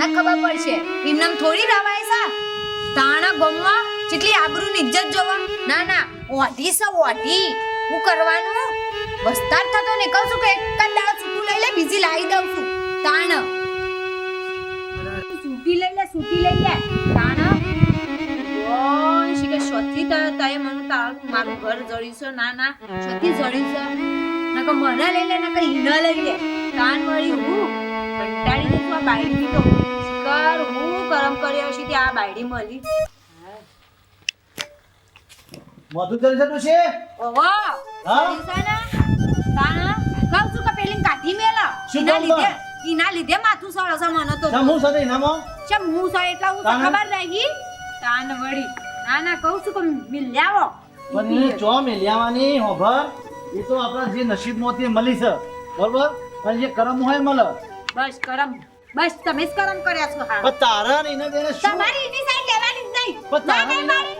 બાર ખબર પડશે. એમને થોડી રવાય સા. તાણા ગમમાં જેટલી આબરૂની ઇજ્જત જોવા. ના ના ઓઢી છે ઓઢી હું કરવાનું? વસ્તાર થતો ને કહું છું કે એક જ છૂટું લઈ લે, બીજી લાવી દઉં છું. તાણ. છૂટી લઈ લે છૂટી લઈ લે. તાણ. ઓય, શી કે શોથી ત તય મને તારું મારું ઘર જડ્યું છે ના ના, શોથી જડ્યું છે નકર મને લઈ લે, નકર ન લઈ લે. કાન વળી હું કંટાળી જઈશ આ બાયડી તો. કર હું કરમ કર્યો છે ત્યાં આ બાયડી મળી. મધુ દર્શન છે? ઓહો હા? જડ્યું છે કહું છું કે પેલી કાઢી મેલા. શું લીધે એના લીધે માથું સળો છે મને તો. હું સાથે નામો ચમ હું સર એટલા હું ખબર રહી? તાન વળી ના ના કહું છું કે મિલ્યાવો. એને ચો મેલ્યાવાની હોભર એ તો આપણા જે નસીબમાંથી મળી છે. બરોબર? પણ જે કરમ હોય મળે. બસ કરમ. બસ તમે જ કરમ કર્યા છો હા. તારા ને એને દેને શું? તમારી એની સાઈડ લેવાની જ નહીં. પણ ના તારા નહીં મારી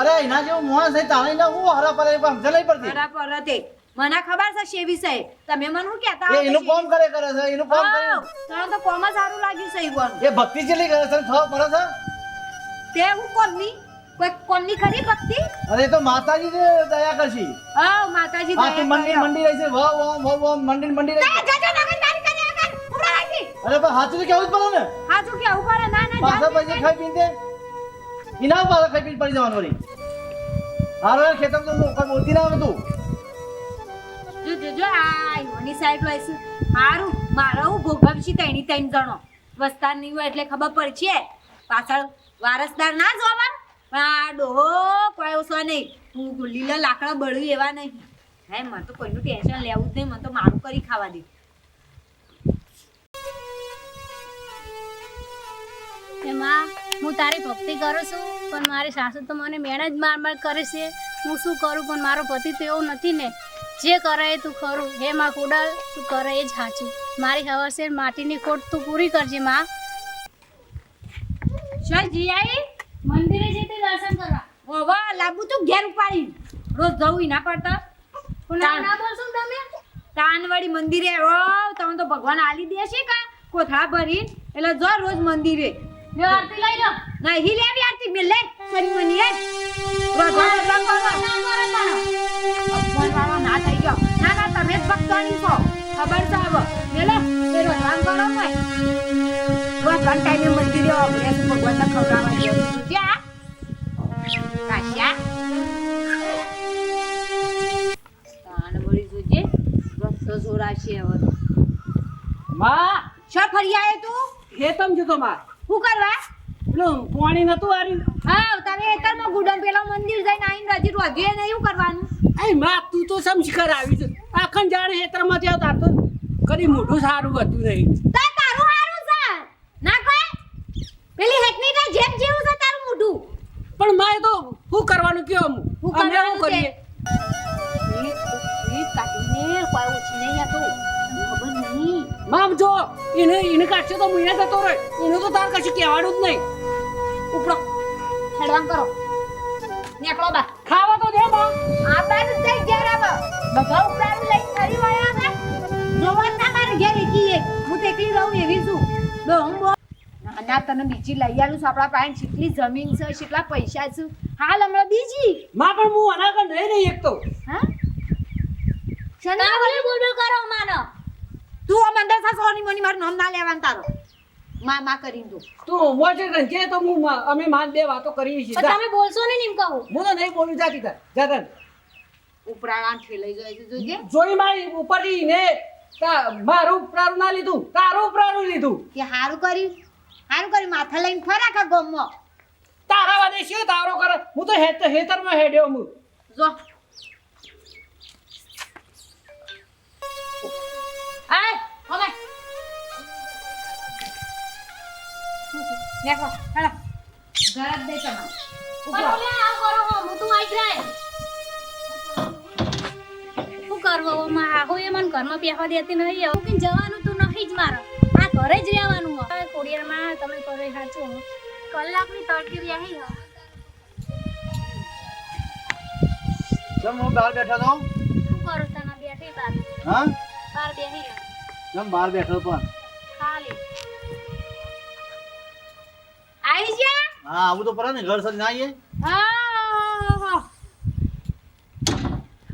અરે એના જેવું મોહ છે તારા એના હું હરા પર સમજ નહીં પડતી? બરાબર હતી મને ખબર છે શેવી છે. તમે મને શું કહેતા એ એનું કોમ કરે કરે છે એનું કોમ કરે. તને તો કોમ જ સારું લાગ્યું છે ઈવન. એ ભક્તિ જેલી કરે છે ખબર પડે છે? તે હું કોમની? કોઈ કોમની ખરી ભક્તિ? અરે તો માતાજી દયા કરશી. હા માતાજી આ તું મંડી મંડી રહી છે વાહ વાહ વાહ મંડી મંડી રહી છે. અરે પણ હાથું તો કેવું જ પડે ને. હા કેવું પડે? ના ના પાછા પૈસા ખાઈ પીને ઇનામ પાછા ખાઈ પીને પડી જવાનું વળી. હારો યાર ખેતર તો કોઈ બોલતી ના તું. જો જો જો આ ઈવોની સાહેબ લઈશું. હારું મારા હું ભોગવશી તૈણી તૈણ જણો. વસ્તાર નહીં હોય એટલે ખબર પડશે પાછળ વારસદાર ના જોવા. પણ આ ડોહો કોઈ ઓછો નહીં. હું લીલા લાકડા બળ્યું એવા નહીં. હે મને તો કોઈનું ટેન્શન લેવું જ નહીં. મને તો મારું કરી ખાવા દે. એમાં હું તારી ભક્તિ કરું છું પણ મારી સાસુ તો મને મેણ જ માર માર કરે છે. હું શું કરું? પણ મારો પતિ તો એવું નથી ને. જે કરે એ તું ખરું. હે માં કુડલ તું કરે એ જ સાચું. મારી હવસે માટીની ખોટ તું પૂરી કરજે માં. ચાલ જી આવી મંદિરે જતી દર્શન કરવા. ઓવા લાબુ તું ઘેર ઉપાડી રોજ જવું ના પડતા. ના ના બોલશો તમે? તાનવાડી મંદિરે ઓ તમે તો ભગવાન આલી દેશે કા? કોથળા ભરી એટલે જો રોજ મંદિરે. જો આરતી લઈ લો નહીં લેવી આરતી મિલે સની મની હે. રોધવા બોધવા કરો. ના કરે પણ અપમાન વાળો ના થઈ ગયો. ના ના તમે જ ભક્તોની છો. ખબર છે હવે. એ કરો ટાઈમે ભગવાનને ખવડાવવા કાશ્યા? જોજે. માં! શા ફરી આયો તું? હેતમ જો તો માં શું કરવા? પેલું પાણી નતું આર્યું. હા તમે હેતરમાં ગુડમ પેલા મંદિર જઈને આવીને રજી નહીં શું કરવાનું? એ માં તું તો સમ શિખર આવી છે. આખન જાણે ખેતરમાંથી આવતા તો કદી મોઢું સારું હતું નહીં. તા તારું છે. ના કોઈ? પેલી હેતની તો જેમ જેવું છે તારું મોઢું. પણ મારે તો શું કરવાનું કયો? અમે શું કરીએ? મામ જો એને એને કાઢશે તો મહિના જતો રહે. એનું તો તાર કશું કહેવાનું જ નહીં. ઉપડો. હેડવાન કરો. નીકળો બા. ખાવા તો દે બા. આ બાજુ જઈ ઘેર આવો. બધા ઉપરાનું લઈ ફરી વળ્યા ને? જોવા ના મારે ઘેર એકી હું તો એકલી રહું એવી છું. બે હું બો ના ના તને બીજી લઈ આલું છું. આપણા પાસે કેટલી જમીન છે કેટલા પૈસા છે. હાલ હમણાં બીજી. માં પણ હું આના આગળ નહીં રહી એકતો. હા? શેના ના બોલે બોલ કરો માનો. તું આ મંદર સા સોની મોની મારું નામ ના લેવાનું તારો. માં માં કરીને તું તું મોજે કે તો હું અમે માન બે વાતો કરી છે તમે બોલશો ને એમ કહું. હું તો નહીં બોલું જાતી તાર જા તાર. ઉપરાળા ઠેલાઈ જાય છે જોજે. જોઈ મારી ઉપરી ને તા- મારું ઉપરારું ના લીધું તારું ઉપરારું લીધું. કે હારું કરી હારું કરી માથા લઈને ફરા કા ગમમાં તારા વાદે શું તારો કરે? હું તો હેતર હેતરમાં હેડ્યો હું. જો આય હવે દેખો હેલા ઘર દે તમારે પણ ઓલે આવ કરો હો, હું તું આઈ જાય શું કરવો હવે? માં આહો એ મને ઘરમાં બેહવા દેતી નહીં હવે કે જવાનું તું નહીં જ મારો. આ ઘરે જ રહેવાનું હો. કોડિયામાં તમે કરે સાચું હો. કલાકની તડકી રહી હો. ચમ હું બહાર બેઠો તો શું કરું તને બેઠી બાર હા? બહાર બેહી રહ્યો. બહાર બેઠો પણ? ખાલી. આવી જા હા આવું તો પડે ને ઘર સર ના આવીએ હા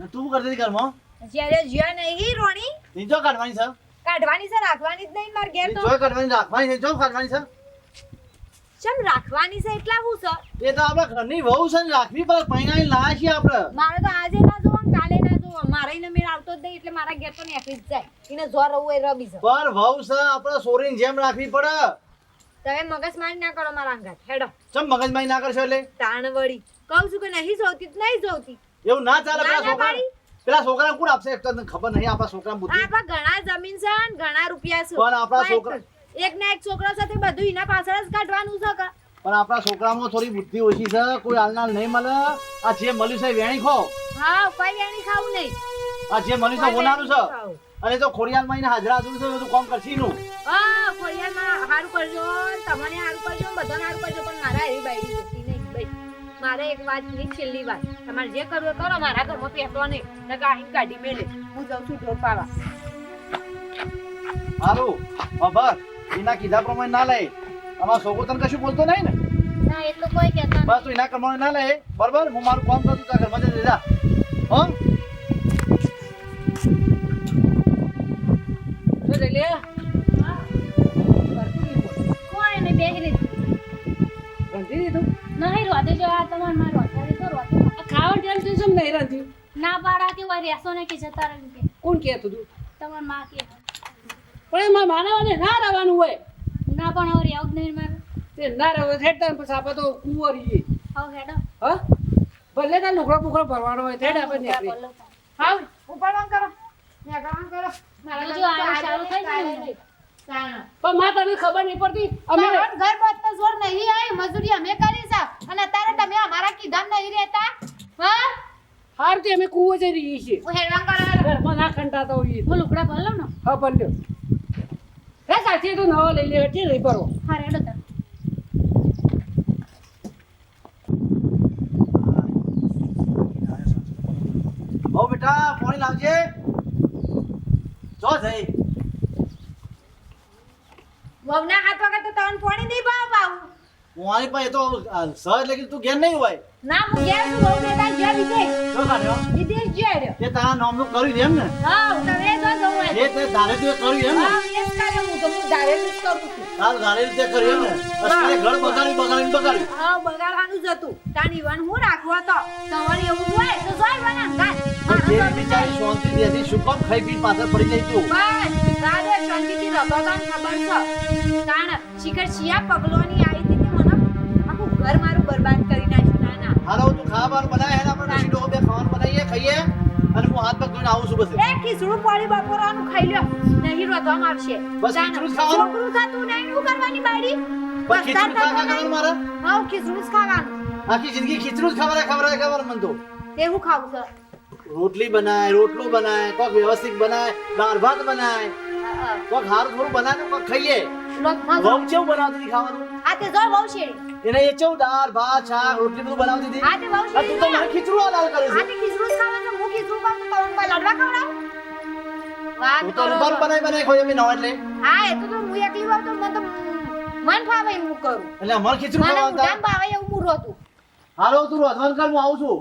તું શું કરતી હતી ઘરમાં? જ્યારે જ્યાં નહીં રોણી. નીચો કાઢવાની છે. કાઢવાની છે રાખવાની જ નહીં માર ઘેર તો. નીચો કાઢવાની રાખવાની છે જો કાઢવાની છે. ચમ રાખવાની છે એટલા હું સર એ તો આપણા ઘરની વહુ છે ને રાખવી પડે પૈણાઈ લાયા છે આપણે. મારે તો આજે ના મારે એને મેળ આવતો જ નહીં એટલે મારા ઘેર તો નીકળી જ જાય. એને જો રહું એ રબી છે પર વહુ છે આપણે સોરીની જેમ રાખવી પડે. તમે મગજ ના કરો મારા અંગાત હેડો. ચમ મગજમારી ના કરશો એટલે? તાણ વળી કહું છું કે નહીં જોતી નહીં જોતી. એવું ના ચાલે પેલા છોકરા. પેલા છોકરા કોણ આપશે? એક તને ખબર નહીં આપણા છોકરા બુદ્ધિ. આપણા ઘણા જમીન છે ને ઘણા રૂપિયા છે. પણ આપણા છોકરા- એક ના એક છોકરા સાથે બધું એના પાછળ જ કાઢવાનું છે પણ આપણા છોકરામાં થોડી બુદ્ધિ ઓછી છે. કોઈ હાલનાર નહીં મળે. આ જે મળ્યું છે વેણી ખો હા કોઈ વેણી ખાવું નહીં. આ જે મળ્યું છે કોઈ છે. અને તો ખોડિયાલમાં એને હાજરા હાજર છે બધું કામ કરશી નું હા ખોડિયારમાં હારું કરજો. તમને હારું કરજો બધાને હારું કરજો પણ મારા એવી બાઈ જોતી નહીં. ભાઈ મારે એક વાતની છેલ્લી વાત. તમારે જે કરવું કરો મારા ઘરમાં પેટવા નહીં. નકા અહીં કાઢી મેલે. હું જાઉં છું ઢોર પાવા. સારું ખબર? એના કીધા પ્રમાણે ના લે. અમારો છોકરો તને કશું બોલતો નહીં ને? ના એટલું કોઈ કહેતા બસ તું એના પ્રમાણે ના લે બરાબર? હું મારું કામ કરું ત્યાં ઘરમાં જઈને જા. હો? લે લે? કોઈ ને તો પાડા કે હોય રહેશો ને કે જતા રહે કે. કોણ કહેતું તું? તમારમાં કે. પણ એમાં માનવાને ના રહેવાનું હોય. ના પણ હવે આવું નહીં મારે. તે ના રહે થેડતા પછી આપણે તો કુંવરીએ. હવે હેડો. હા? ભલે તાર લુકડો પુકડો ભરવાનો હોય થેડ આપણે નીકળી. બોલો. હા ઉપાડવાનું કરો. નેકળવાનું કરો. મારા જો આ ચાલુ થઈ જાય ને. પણ માં તને ખબર નહીં પડતી? અમે મારો ઘર બધતો જોર નહીં આવી મજૂરી અમે કરી છે. અને અત્યારે તમે અમારા કીધા નહીં રહેતા. હા? હાર તે અમે કુવો જઈ રહી છીએ. હું હેડવાન કરો. ઘરમાં ના ખંડાતા હોઈએ. હું લુકડા ભરલો ને? હા પણ હે સાચી તો નવો લઈ લે એટલે લઈ ભરો હા હેડો તાર હો બેટા પાણી લાવજે જો જઈ વહુના હાથ વગર તો પાણી નહીં પાવું મારી પાસે તો સર એટલે કે તું ઘેર નહીં હોય. ના હું ઘેર છું વહુ બેટા જ્યાં વિદેશ. જો કાઢ્યો વિદેશ રહ્યો. તે તારા નામનું કર્યું એમ ને? હા તમે જો જવું હોય જે તે ધારે તું કર્યું એમ ને? હા એ જ હું તો હું ધારે જ કરું છું. તાર ધારે તે કર્યું એમ ને? અત્યારે ઘર બગાડી બગાડી બગાડી. હા બગાડવાનું જ હતું. તાન ઈવન હું રાખવા તો? તમારે એવું હોય તો જોઈ બના ગાય. જે બિચારી શાંતિથી હતી શું કામ ખાઈ પીને પાછળ પડી જાય તું? બસ દાદે શાંતિથી રગડવાનું ખબર છે. તાણ શિખર શિયા પગલોની ઘર મારું બરબાદ કરી નાખ્યું ના ના હાલો તું ખાવાનું બનાય હેને આપણે નસીબ ડોબે ખાવાનું બનાવીએ ખાઈએ અને હું હાથ પગ ધોઈને આવું છું બસ એ ખીચડું પાણી બપોરાનું ખાઈ લ્યો. નહીં રોધવામાં આવશે બસ ખીચડું ખાવાનું? છોકરું ખાતું નહીં હું કરવાની બાડી બસ ખીચડું ખા ખા કરવાનું મારે? હા ખીચડું જ ખાવાનું. આખી જિંદગી ખીચડું જ ખબર ખબર ખબર મન તો. એવું ખાવું છું? રોટલી બનાય રોટલું બનાય કોક વ્યવસ્થિત બનાય દાળ ભાત બનાય. હા, હા. કોક હારું થોડું બનાય કોક ખાઈએ. વહુ કેવું બનાવતી ખાવાનું? તે જો બહુ એને એ ચૌદાર ભાત શાક રોટલી બધું બનાવતી હતી આ તે તું તો મને ખીચડું હાલ કરે છે. તે ખીચડું ખાવા તો. હું ખીચડું ખાઉં તો તમને કોઈ લાડવા ખવડાવું? વાત કરો તો. રૂપાલ. બનાવી બનાવી ખોઈ અમે નવા એટલે હા એ તો તો હું એકલી હોઉં તો મને તો મન ફાવે હું કરું. એટલે અમારે ખીચડું મને ખાવા હતા. ભાવે એવું હું રોતું. હાલો તું રોધવાન કર હું આવું છું.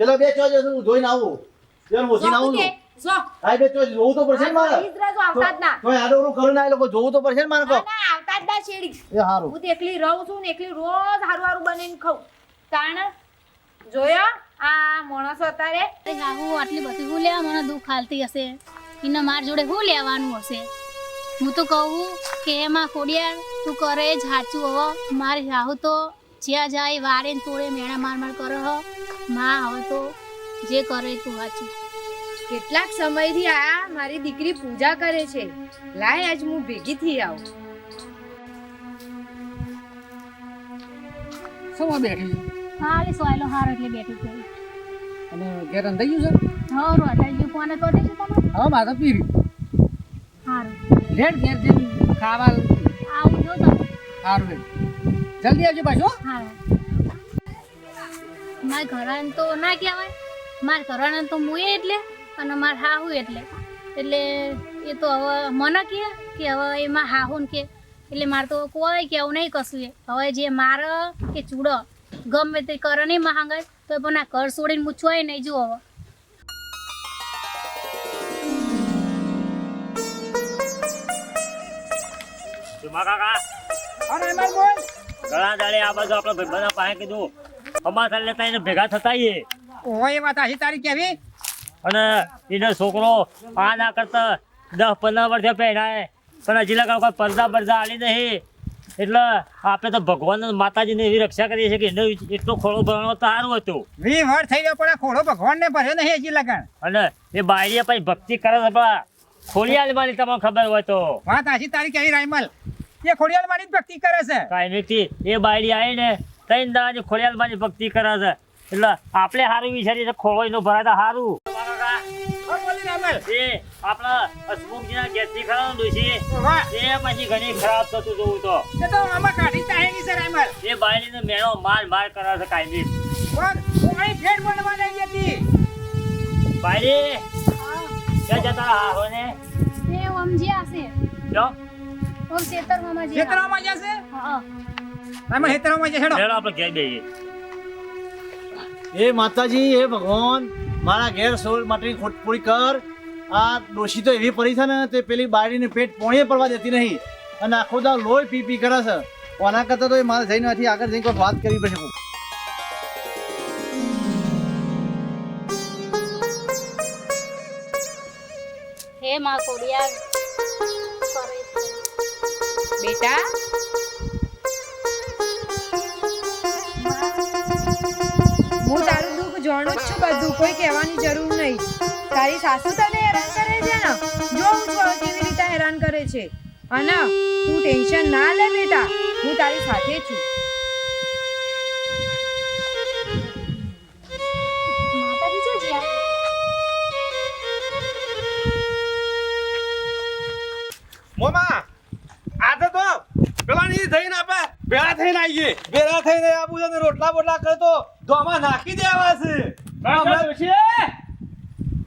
પેલો બે ચોજે હું ધોઈને આવું. જેમ ઓછીને આવું છું. જો. હા બે ચોજ જોવું તો પડશે ને મારે. ઈ જ આવતા જ ના. તો આડો ઓરું કરું ના લોકો જોવું તો પડશે ને મારે કહો ના, ના, આવતા જ ના શેરી એ હારું. હું તો એકલી રહું છું ને એકલી રોજ હારું હારું બનાવીને ખાઉં. તાણ જોયા? આ માણસો અત્યારે. અરે ગાહુ આટલી બધી હું લેવા મને દુઃખ હાલતી હશે. એને માર જોડે હું લેવાનું હશે? હું તો કહું કે એમાં ખોડિયાર તું કરે જ સાચું હવે મારી રાહુ તો જ્યાં જાય વારે ને તોડે મેણા માર માર કરો હ. માં હવે તો જે કરે તું સાચું કેટલાક સમયથી આ મારી દીકરી પૂજા કરે છે. લાય આજ હું ભેગી થઈ આવું સમા બેઠી હા એ સોયલો હાર એટલે બેઠી છે. અને ઘેર અંધાઈ ગયું છે? હા રોટાઈ ગયું. કોને તો દેજો તમે. હવે માથા પીરી હારું. રેડ ઘેર જઈને ખાવા આવું જો તમે. સારું રે જલ્દી આવજો પાછો હા. મારા ઘરાને તો ના કહેવાય. મારા ઘરાને તો મુએ એટલે. અને મારે હાહુ એટલે. એટલે એ તો હવે મને કહે કે હવે એમાં હાહુ ને કે. એટલે મારે તો કોઈ કેવું નહીં કશું એ. હવે જે મારે કે ચૂડો ગમે તે કરે નહીં મહાંગાઈ તો પણ આ ઘર છોડીને મૂછવાય નહીં જુઓ હવે. ઘણા દાડે આ બાજુ આપણા ભાઈબંધના પાસે કીધું અમારા લેતા એને ભેગા થતા ઓય વાત આશી તારી કેવી? અને એનો છોકરો આ ના કરતા દસ પંદર વર્ષે પહેરાય. પણ હજી લગા કોઈ પડદા પડદા આલી નહીં. એટલે આપણે તો ભગવાન માતાજીની એવી રક્ષા કરીએ છીએ કે એનો એટલો ખોળો ભરવાનો તો સારું હતું. વી વાર થઈ ગયો પણ ખોળો ભગવાનને ભગવાન ને ભર્યો નહીં હજી લગન. અને એ બાયરીએ પછી ભક્તિ કરે છે પણ ખોડિયાલ મારી તમને ખબર હોય તો. વાત આશી તારી કેવી રાયમલ? એ ખોડિયાલ મારી ભક્તિ કરે છે. કાંઈ નથી એ બાયડી આવીને ત્રણ દાડાની ખોડિયાલ મારી ભક્તિ કરે છે. એટલે આપણે સારું વિચારીએ તો ખોળો એનો ભરાય તો સારું એ આપણા હસમુખજીના એ પછી ઘણી ખરાબ થતું જોવું તો. એ તો આમાં કાઢી ચાહેલી છે રાયમલ. એ બાયડીને મેળો માર માર કરે છે કાયમી. કોણ કોણી ફેર બનવા લઈ હતી બાયડી ક્યાં જતા હા ને? એ સમજ્યા હશે જો ઓમ શેતરમાં જે ખેતરોમાં જશે હા. રાયમલ ખેતરોમાં જશે હેડો. મેળો આપણે ઘેર બેહીએ. એ માતાજી એ ભગવાન. મારા ઘેર સોલ માટેની ખોટ પૂરી કર. આ ડોશી તો એવી પડી છે ને તે પેલી બાળીને પેટ પોણીએ પડવા દેતી નહીં. અને આખો દા લોહી પી પી કરે છે. કોના કરતાં તો એ મારે જઈને આથી આગળ જઈને કોઈ વાત કરવી પડશે. હે માં કોડિયા બેટા? હું તારું દુઃખ જાણું જ છું બધું કોઈ કહેવાની જરૂર નહીં. તારી સાસુ તને હેરાન કરે છે ને? જોઉં છું કેવી રીતે હેરાન કરે છે? અને તું ટેન્શન ના લે બેટા. હું તારી સાથે છું. માતાજી છે જ્યાં મોમા આજે તો પેલા ની થઈને આપણે ભેળા થઈને આવીએ. ભેળા થઈને આપું છે ને રોટલા બોટલા કરે તો ધોમાં નાખી દેવા છે.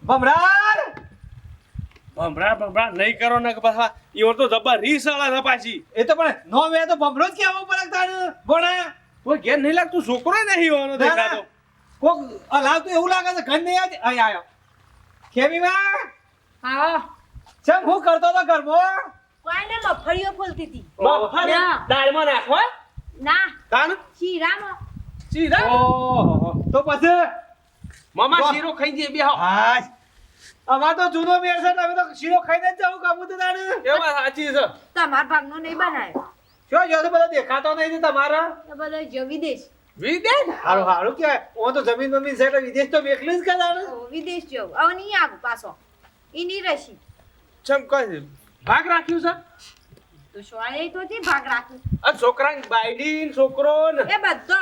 ભમરાર ભમરા ભમરા નહીં કરો ને પાછા ઈવર તો જબ્બા રીસ આલા છે પાછી. એ તો પણ નો વે તો ભમરો જ કેવો પડે તાને ભણા. કોઈ ઘેર નહીં લાગતું છોકરો નહીં હોવાનો દેખાતો. કોક હલાવતું એવું લાગે છે ઘર નહીં આવતી? અહીં આયો. કેમી માં હા. ચમ હું કરતો તો ઘરમાં? કોઈને મફળીઓ ફૂલતી હતી. મફળી? ના. દાળમાં નાખો ના. તાન શીરામાં. શીરા? ઓહો તો પછી? મામા. શીરો ખાઈ દે બેહો. હાય અમાર તો જૂનો મેર છે ને અમે તો શીરો ખાઈને જ જાવું કામું તો તાણે એ વાત સાચી છે? તમાર ભાગનો નહીં બનાય. શું જો તો બધા દેખાતો નહીં તમારા? બધો જો વિદેશ. વિદેશ? હારું હારું કે હું તો જમીન બમીન છે એટલે વિદેશ તો મેકલી જ કે વિદેશ જો હવે નહીં આગ પાછો. એની રસી ચમ કહે ભાગ રાખ્યું છે? તો સોળે તો જે ભાગ રાખ્યું. આ છોકરાને બાયડી છોકરો ને. એ બધો.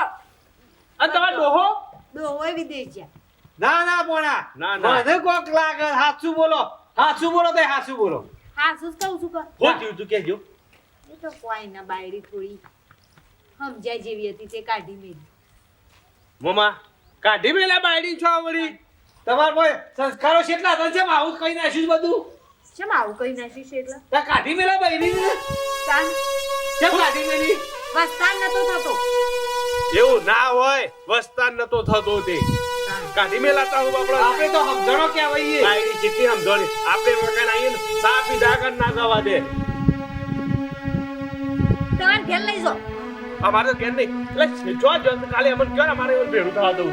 અને તમારો ડોહો? ડોહો વિદેશ ગયા ના ના પોણા ના ના મને કોક લાગે હાચું બોલો હાચું બોલો તો હાચું બોલો હા જ કહું છું કર હું થયું તું કેજો એ તો કોઈ ના બાયડી થોડી સમજાય જેવી હતી તે કાઢી મેલી મમા કાઢી મેલા બાયડી છો આવડી તમાર કોઈ સંસ્કારો કેટલા હતા છે આવું કઈ નાખ્યું છે બધું કેમ આવું કઈ નાખ્યું છે એટલે તા કાઢી મેલા બાયડી ને તાન કેમ કાઢી મેલી વસ્તાન નતો થતો એવું ના હોય વસ્તાન નતો થતો તે કાઢી મે લાતા હું બાપડા. આપણે તો સમજણો કહેવાય બાયડી ચીટી સમજણી આપણે મકાન આવીએ ને સા પીધા કર ના જવા દે. તમારે ઘેર લઈ જો અમારે તો કેમ નહીં. એટલે જો જો કાલે અમને કયો અમારે એવું ભેડું થવા દઉં.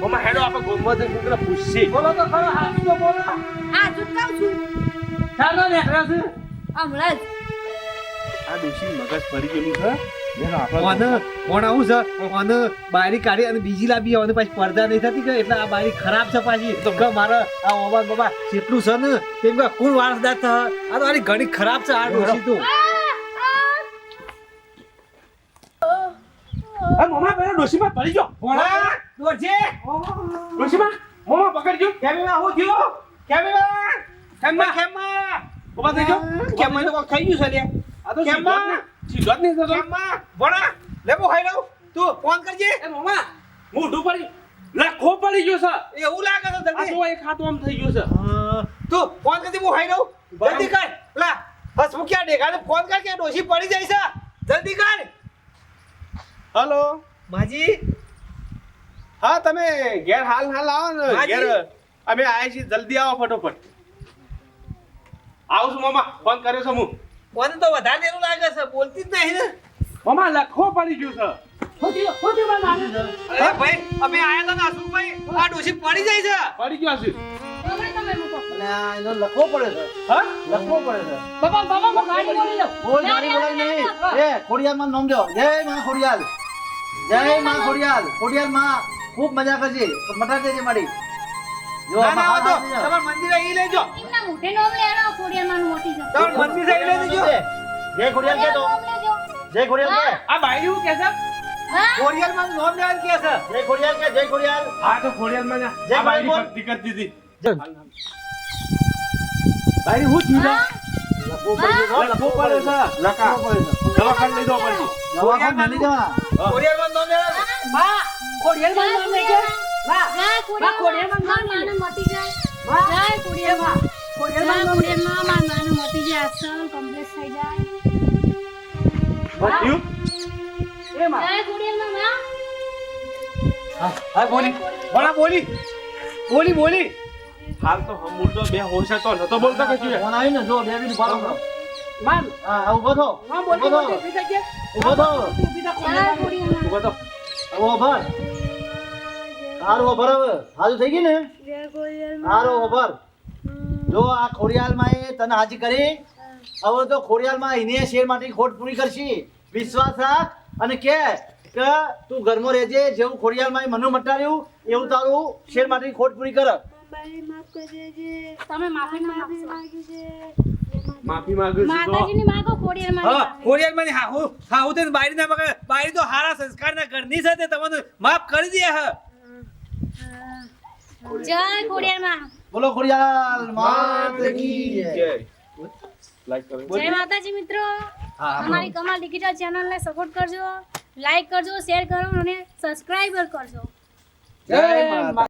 મમ્મા હેડો આપણે દે કુકરા પૂછશે બોલો તો ખરો હાચું તો બોલો. હા જો કહું છું. ચાલો ને છે? હમણાં જ. આ ડોશી મગજ પડી ગયેલું છે. અને કોણ આવું છે અને બારી કાઢી અને બીજી લાવી અને પાછી પડદા નહીં થતી કે એટલે આ બારી ખરાબ છે પાછી. કે મારા આ ઓબા બાબા કેટલું છે ને તેમ કે કોણ વારસદાર છે? આ તો આની ઘણી ખરાબ છે આ ડોશી તો. આ મમ્મા પેલા ડોશીમાં પડી ગયો. ભોળા દોરજે. ડોશીમાં મમ્મા પકડજો કેમેરા હું થયો? કેમેરા કેમમાં કેમમાં ઊભા થઈ જાઓ કેમમાં તો ખાઈ ગયું છે લે આ તો કેમમાં સીધો જ નહીં થતો ખાઈ લઉં તું ફોન કરજે. એ મોઢું પડી લખો પડી ગયો છે. એવું લાગે તો જલ્દી એક હાથ આમ થઈ ગયો છે. તું ફોન કરતી હું હાઈ રહું જલ્દી કર. લા હસમુખ ક્યાં દેખાડે? ફોન કર કે ડોશી પડી જાય છે. જલ્દી કર. હલો. માજી? હા તમે ઘેર હાલ હાલ આવો ને. ઘેર અમે આવ્યા છીએ. જલ્દી આવો ફટોફટ. આવું છું મામા. ફોન કર્યો છું હું. ફોન તો વધારે એવું લાગે છે બોલતી જ નહીં ને. મામા લખો પડી ગયું છે. અરે ભાઈ અમે આયા હતા ને હસમુખભાઈ આ ડોશી પડી જાય છે. પડી ગયો છે. તમે તમે મૂકો. અને આ એનો લખવો પડે છે. હા? લખવો પડે છે. બાબા બાબા હું ગાડી બોલી લઉં કોઈ ગાડી બોલાય નહીં. એ ખોડિયાલમાં નામ દો. જય માં ખોડિયાલ. જય માં ખોડિયાલ ખોડિયાલ. માં ખૂબ મજા કરજે. મટા દેજે મારી. જો તમારા મંદિરે ઈ લેજો એમના નોમ લેવાનો ખોડિયામાં મોટી છે તમારા મંદિરે ઈ લઈ દેજો જય ખોડિયાલ કે તો જય ખોડિયાલ કે. આ ભાઈ કે છે? હા? માં નોમ લેવાનું કે છે? જય ખોડિયાલ કે જય ખોડિયાલ. હા તો ખોડિયાલમાં જય બાયરી ભક્તિ કરી દીધી. જય. હું થયું છે? પડે છે, પડે છે. લખા. લખવો પડે દવાખાને લઈ જવા પડશે. દવાખાને નહીં જવા. કોરિયલમાં નોમ લેવાનું. જય ખોડિયામાં ખોડિયામાં માનું મટી જાય. જય ખોડિયામાં મારું માનું અસલ કમ્પ્લીટ થઈ જાય. શું? માં. હા બોલી. બોલા બોલી. બોલી બોલી. હાલ તો હમૂળ તો બે હોશ તો નતો બોલતો કશું ફોન આવ્યો ને જો બે બી ઊભા રહો. માન હા હા, ઊભો થો. હા ઊભો બોલી થો. બોલી બીજા કે ઊભો થો. ઊભો તો ઊભો ભર હારું ઊભો હવે. હાજુ થઈ ગઈ ને? હારું ઊભો જો આ ખોડિયાલમાં એ તને હાજી કરી. હવે તો ખોડિયાલમાં એને શેર માટે ખોટ પૂરી કરશી. વિશ્વાસ રાખ અને કે કે તું ઘરમાં રહેજે જેવું ખોડિયાલમાં એ મને મટાડ્યું એવું તારું શેર માટે ખોટ પૂરી કર. તમે માફી ના માફી માંગુ છું માતાજીની માગો હા કોરિયલમાં હા હું હા હું તે બારી ના પકડ. બારી તો હારા સંસ્કાર ના ઘરની છે તે તમને માફ કરી દે હા. જય બોલો ખોડિયાલ માત કી જય. જય. લાઈક કરો. જય માતાજી મિત્રો. અમારી કમાલ ડિજિટલ ચેનલને સપોર્ટ કરજો. લાઈક કરજો શેર કરો અને સબસ્ક્રાઇબર કરજો. જય માતા